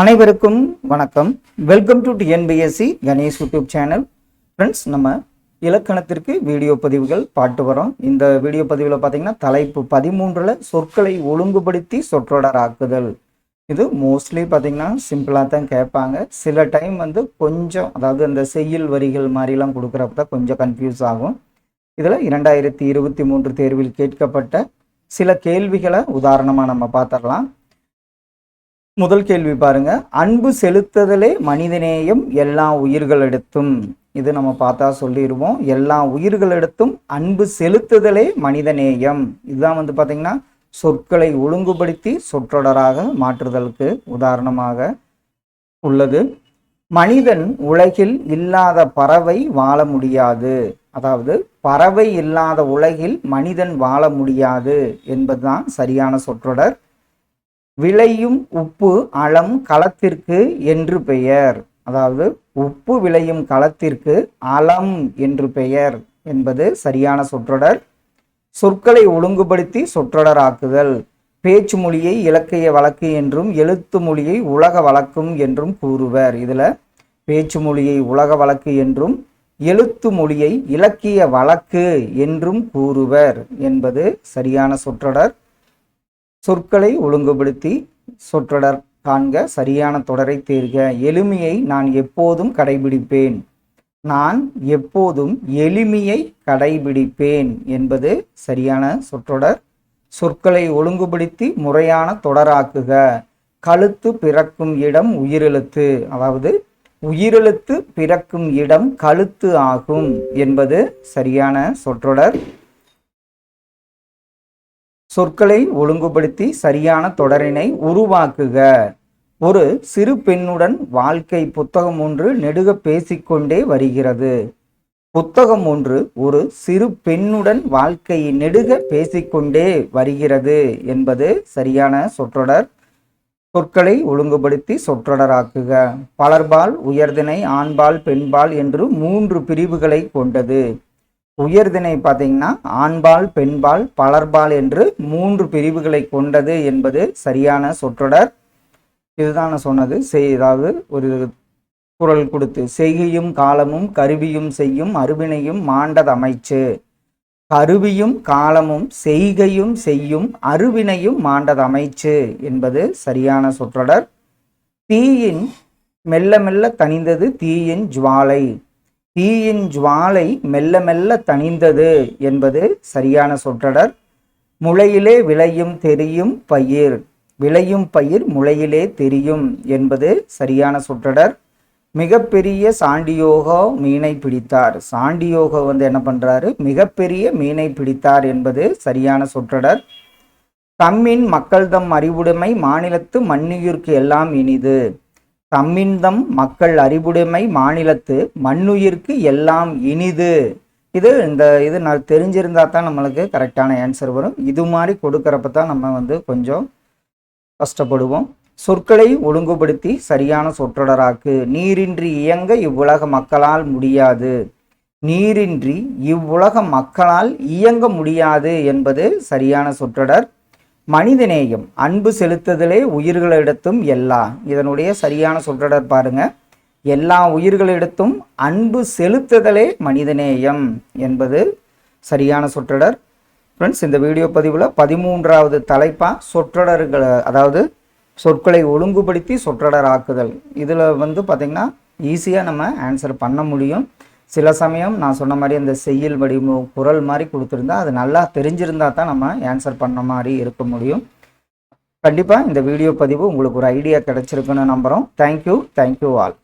அனைவருக்கும் வணக்கம். Welcome to TNPSC Ganesh YouTube channel. Friends நம்ம இலக்கணத்திற்கு வீடியோ பதிவுகள் பாட்டு வரோம். இந்த வீடியோ பதிவில் பார்த்தீங்கன்னா தலைப்பு பதிமூன்றில் சொற்களை ஒழுங்குபடுத்தி சொற்றொடராக்குதல் இது மோஸ்ட்லி பார்த்தீங்கன்னா சிம்பிளாக தான் கேட்பாங்க. சில டைம் வந்து கொஞ்சம் அதாவது அந்த செய்யுள் வரிகள் மாதிரிலாம் கொடுக்குறப்ப தான் கொஞ்சம் கன்ஃபியூஸ் ஆகும். இதில் இரண்டாயிரத்தி இருபத்தி மூன்று தேர்வில் கேட்கப்பட்ட சில கேள்விகளை உதாரணமாக நம்ம பார்த்துடலாம் முதல் கேள்வி பாருங்க. அன்பு செலுத்துதலே மனிதநேயம் எல்லா உயிர்களிடத்தும். இது நம்ம பார்த்தா சொல்லிடுவோம் எல்லா உயிர்களிடத்தும் அன்பு செலுத்துதலே மனிதநேயம். இதுதான் வந்து பார்த்தீங்கன்னா சொற்களை ஒழுங்குபடுத்தி சொற்றொடராக மாற்றுதலுக்கு உதாரணமாக உள்ளது. மனிதன் உலகில் இல்லாத பறவை வாழ முடியாது. அதாவது பறவை இல்லாத உலகில் மனிதன் வாழ முடியாது என்பதுதான் சரியான சொற்றொடர். விளையும் உப்பு அளம் களத்திற்கு என்று பெயர். அதாவது உப்பு விளையும் களத்திற்கு அளம் என்று பெயர் என்பது சரியான சொற்றொடர். சொற்களை ஒழுங்குபடுத்தி சொற்றொடராக்குதல். பேச்சு மொழியை இலக்கிய வழக்கு என்றும் எழுத்து மொழியை உலக வழக்கும் என்றும் கூறுவர். இதில் பேச்சு மொழியை உலக வழக்கு என்றும் எழுத்து மொழியை இலக்கிய வழக்கு என்றும் கூறுவர் என்பது சரியான சொற்றொடர். சொற்களை ஒழுங்குபடுத்தி சொற்றொடர் காண்க சரியான தொடரை தேர்க. எளிமையை நான் எப்போதும் கடைபிடிப்பேன். நான் எப்போதும் எளிமையை கடைபிடிப்பேன் என்பது சரியான சொற்றொடர். சொற்களை ஒழுங்குபடுத்தி முறையான தொடராக்குக. கழுத்து பிறக்கும் இடம் உயிரெழுத்து. அதாவது உயிரெழுத்து பிறக்கும் இடம் கழுத்து ஆகும் என்பது சரியான சொற்றொடர். சொற்களை ஒழுங்குபடுத்தி சரியான தொடரினை உருவாக்குக. ஒரு சிறு பெண்ணுடன் வாழ்க்கை புத்தகம் ஒன்று நெடுக பேசிக்கொண்டே வருகிறது. புத்தகம் ஒன்று ஒரு சிறு பெண்ணுடன் வாழ்க்கையை நெடுக பேசிக்கொண்டே வருகிறது என்பது சரியான சொற்றொடர். சொற்களை ஒழுங்குபடுத்தி சொற்றொடராக்குக. பலர்பால் உயர்தினை ஆண்பால் பெண்பால் என்று மூன்று பிரிவுகளை கொண்டது. உயர்தினை பார்த்தீங்கன்னா ஆண்பால் பெண்பால் பலர்பால் என்று மூன்று பிரிவுகளை கொண்டது என்பது சரியான சொற்றொடர். இதுதான் நான் சொன்னது. செய் ஏதாவது ஒரு குரல் கொடுத்து செய்கையும் காலமும் கருவியும் செய்யும் அருவினையும் மாண்டது அமைச்சு. கருவியும் காலமும் செய்கையும் செய்யும் அருவினையும் மாண்டது அமைச்சு என்பது சரியான சொற்றொடர். தீயின் மெல்ல மெல்ல தணிந்தது தீயின் ஜுவாலை. தீயின் ஜுவாலை மெல்ல மெல்ல தணிந்தது என்பது சரியான சொற்றொடர். முளையிலே விளையும் தெரியும் பயிர் விளையும் பயிர் முளையிலே தெரியும் என்பது சரியான சொற்றொடர். மிகப்பெரிய சாண்டியோகோ மீனை பிடித்தார். சாண்டியோகோ வந்து என்ன பண்றாரு? மிகப்பெரிய மீனை பிடித்தார் என்பது சரியான சொற்றொடர். தம்மின் மக்கள்தம் அறிவுடைமை மாநிலத்து மண்ணுயிர்க்கு எல்லாம் இனிது. தம்மின்தம் மக்கள் அறிவுடைமை மாநிலத்து மண்ணுயிர்க்கு எல்லாம் இனிது. இது இந்த இது நான் தெரிஞ்சிருந்தா தான் நம்மளுக்கு கரெக்டான ஆன்சர் வரும். இது மாதிரி கொடுக்குறப்ப தான் நம்ம வந்து கொஞ்சம் கஷ்டப்படுவோம். சொற்களை ஒழுங்குபடுத்தி சரியான சொற்றொடராக்கு. நீரின்றி இயங்க இவ்வுலக மக்களால் முடியாது. நீரின்றி இவ்வுலக மக்களால் இயங்க முடியாது என்பது சரியான சொற்றொடர். மனிதநேயம் அன்பு செலுத்துதலே உயிர்களிடத்தும் எல்லா. இதனுடைய சரியான சொற்றொடர் பாருங்க. எல்லா உயிர்களிடத்தும் அன்பு செலுத்துதலே மனிதநேயம் என்பது சரியான சொற்றொடர். ஃப்ரெண்ட்ஸ் இந்த வீடியோ பதிவில் பதிமூன்றாவது தலைப்பாக சொற்றொடர்களை அதாவது சொற்களை ஒழுங்குபடுத்தி சொற்றொடர் ஆக்குதல். இதில் வந்து பார்த்திங்கன்னா ஈஸியாக நம்ம ஆன்சர் பண்ண முடியும். சில சமயம் நான் சொன்ன மாதிரி அந்த செய்யுள் வடிவ குரல் மாதிரி கொடுத்துருந்தா அது நல்லா தெரிஞ்சிருந்தா தான் நம்ம ஆன்சர் பண்ண மாதிரி இருக்க முடியும். கண்டிப்பாக இந்த வீடியோ பதிவு உங்களுக்கு ஒரு ஐடியா கிடைச்சிருக்குன்னு நம்புகிறோம் தேங்க்யூ தேங்க்யூ ஆல்